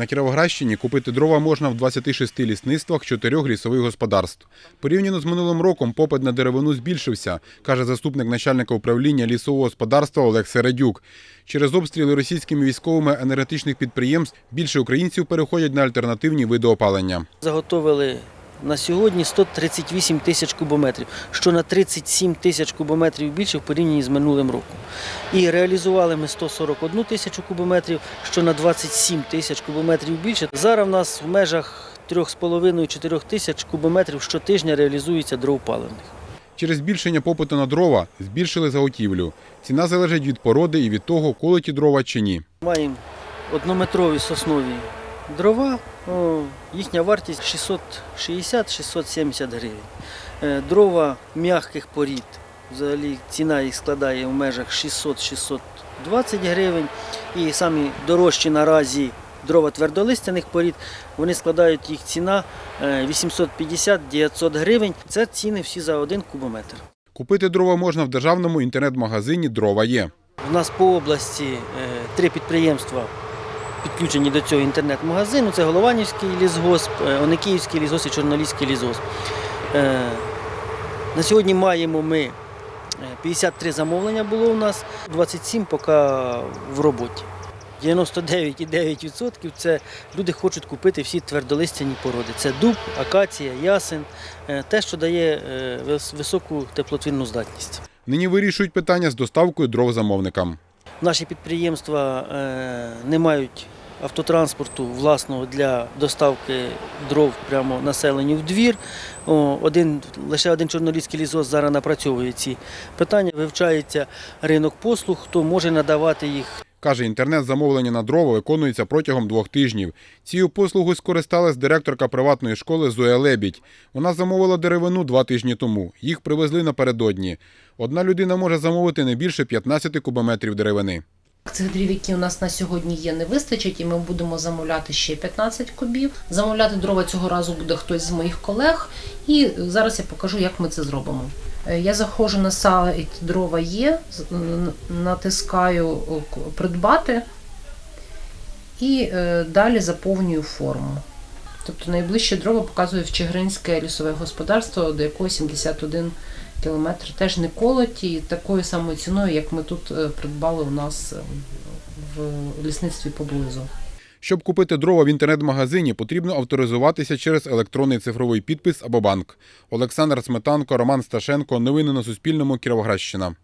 На Кіровоградщині купити дрова можна в 26 лісництвах чотирьох лісових господарств. Порівняно з минулим роком попит на деревину збільшився, каже заступник начальника управління лісового господарства Олег Середюк. Через обстріли російськими військовими енергетичних підприємств більше українців переходять на альтернативні види опалення. Заготовили на сьогодні 138 тисяч кубометрів, що на 37 тисяч кубометрів більше в порівнянні з минулим роком. І реалізували ми 141 тисячу кубометрів, що на 27 тисяч кубометрів більше. Зараз в нас в межах 3,5-4 тисяч кубометрів щотижня реалізується дров паливних. Через збільшення попиту на дрова збільшили заготівлю. Ціна залежить від породи і від того, колоті дрова чи ні. Маємо однометрові соснові дрова, о, їхня вартість 660-670 гривень. Е, Дрова м'яких порід, взагалі ціна їх складає в межах 600-620 гривень. І самі дорожчі наразі дрова твердолистяних порід, вони складають їх ціна е, 850-900 гривень. Це ціни всі за один кубометр. Купити дрова можна в державному інтернет-магазині Дрова є. У нас по області е, три підприємства підключені до цього інтернет-магазину. Це Голованівський лісгосп, е, Оникіївський лісгосп і Чорноліський лісгосп. Е, На сьогодні маємо ми е, 53 замовлення було у нас, 27 поки в роботі. 99,9% це люди хочуть купити всі твердолистяні породи. Це дуб, акація, ясен, е, те, що дає е, високу теплотвірну здатність. Нині вирішують питання з доставкою дров замовникам. Наші підприємства е, не мають автотранспорту власного для доставки дров прямо населенню в двір. Один, лише один чорноліський лісос зараз напрацьовує ці питання. Вивчається ринок послуг, хто може надавати їх. Каже, інтернет-замовлення на дрова виконується протягом двох тижнів. Цією послугою скористалась директорка приватної школи Зоя Лебідь. Вона замовила деревину два тижні тому. Їх привезли напередодні. Одна людина може замовити не більше 15 кубометрів деревини. Цих дрів, які у нас на сьогодні є, не вистачить, і ми будемо замовляти ще 15 кубів. Замовляти дрова цього разу буде хтось з моїх колег. І зараз я покажу, як ми це зробимо. Е, Я заходжу на сайт дрова є, натискаю придбати і е, далі заповнюю форму. Тобто найближче дрова показує в Чигиринське лісове господарство, до якого 71 кілометр теж не колоті, такою самою ціною, як ми тут е, придбали у нас в лісництві поблизу. Щоб купити дрова в інтернет-магазині, потрібно авторизуватися через електронний цифровий підпис або банк. Олександр Сметанко, Роман Сташенко. Новини на Суспільному. Кіровоградщина.